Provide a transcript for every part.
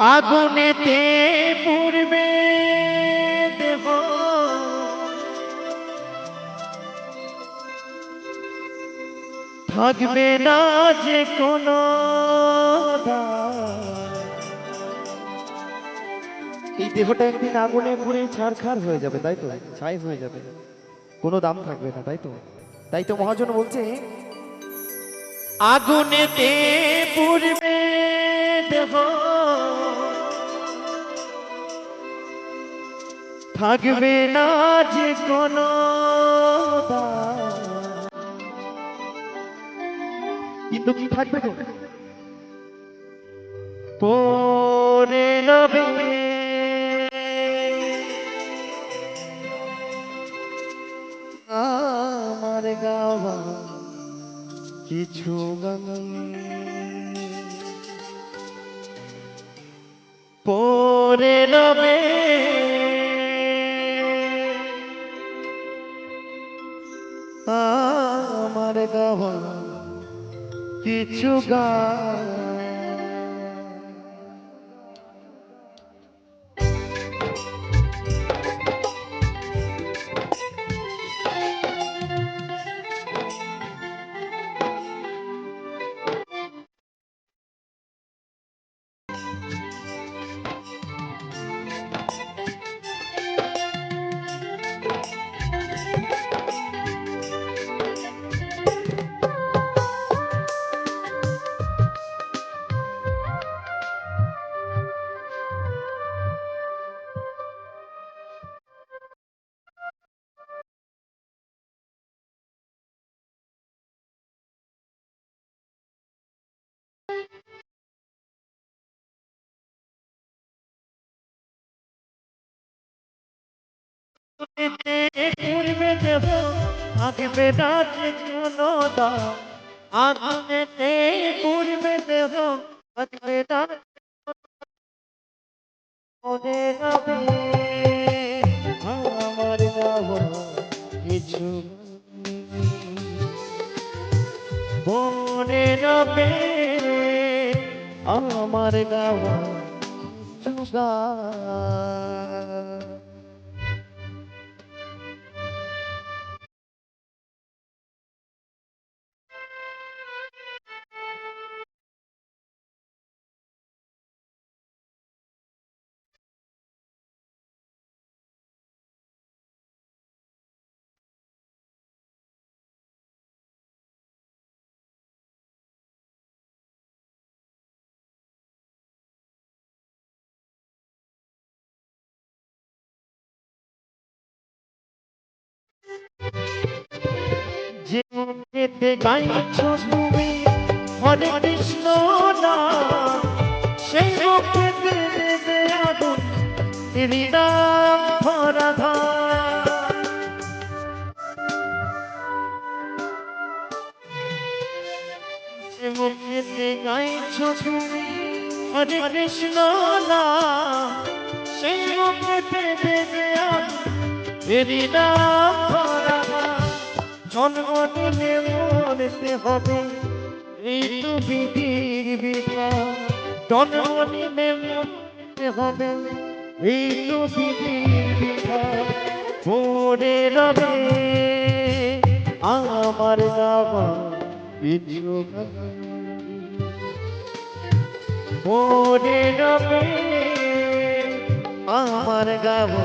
আগুনেতে পূর্বে দেব। থাকবে না যে কোনো এই দেহটা একদিন আগুনে পুড়ে ছারখার হয়ে যাবে তাই তো? ছাই হয়ে যাবে। কোনো দাম থাকবে না তাই তো? তাই তো মহাজন বলছে আগুনেতে পূর্বে দেব। থাকবে না যে কোনো। কিন্তু কি থাকবে পরে রবে আমার গাওয়া কিছু গান পরে রবে কিছু গান। পূর্বে দেব থাকবে না যে কোনো দাম আগুনেতে পূর্বে দেব থাকবে না মনে রবে আমার গাওয়া কিছু মনে রবে আমার গাওয়া যে যেতে গাইছ তুমি, হরে কৃষ্ণ না, সেই মুখে দেবে আগুন হৃদয় ভরা ধার। গাইছ তুমি, হরে কৃষ্ণ না, সেই মুখে দেবে আগুন ভরা ধার। জন্ম নিলে মরতে হবে এই তো বিধির বিধান জন্ম নিলে মরতে হবে এই তো বিধির বিধান পড়ে রবে আমার কিছু গান। পড়ে আমার গাওয়া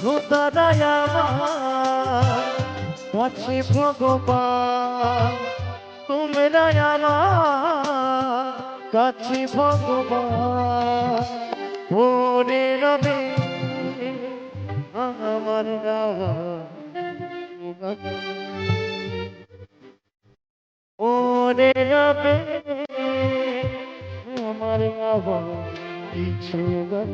সুতরাং আমার বাঁচি ভগবান, তোমরা আমার কাছে ভগবান পরে রবে আমার ওরে রবে আমার কিছু গান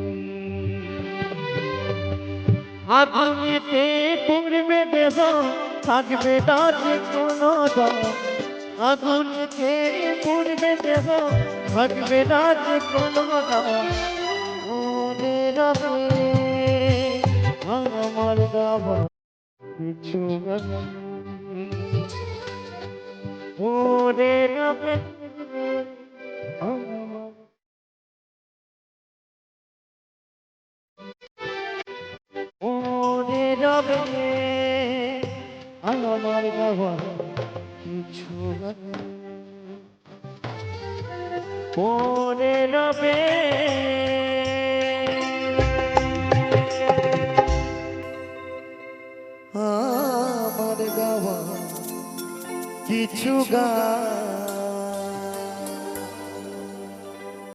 আগুনেতে পূর্বে দেব থাকবে না যে কোনো দম আগুনেতে পূর্বে দেব থাকবে না যে কোনো দম ওরে রবে আমার গাওয়া কিছু গান ওরে ওরে আমার গাওয়া কিছু গান রবে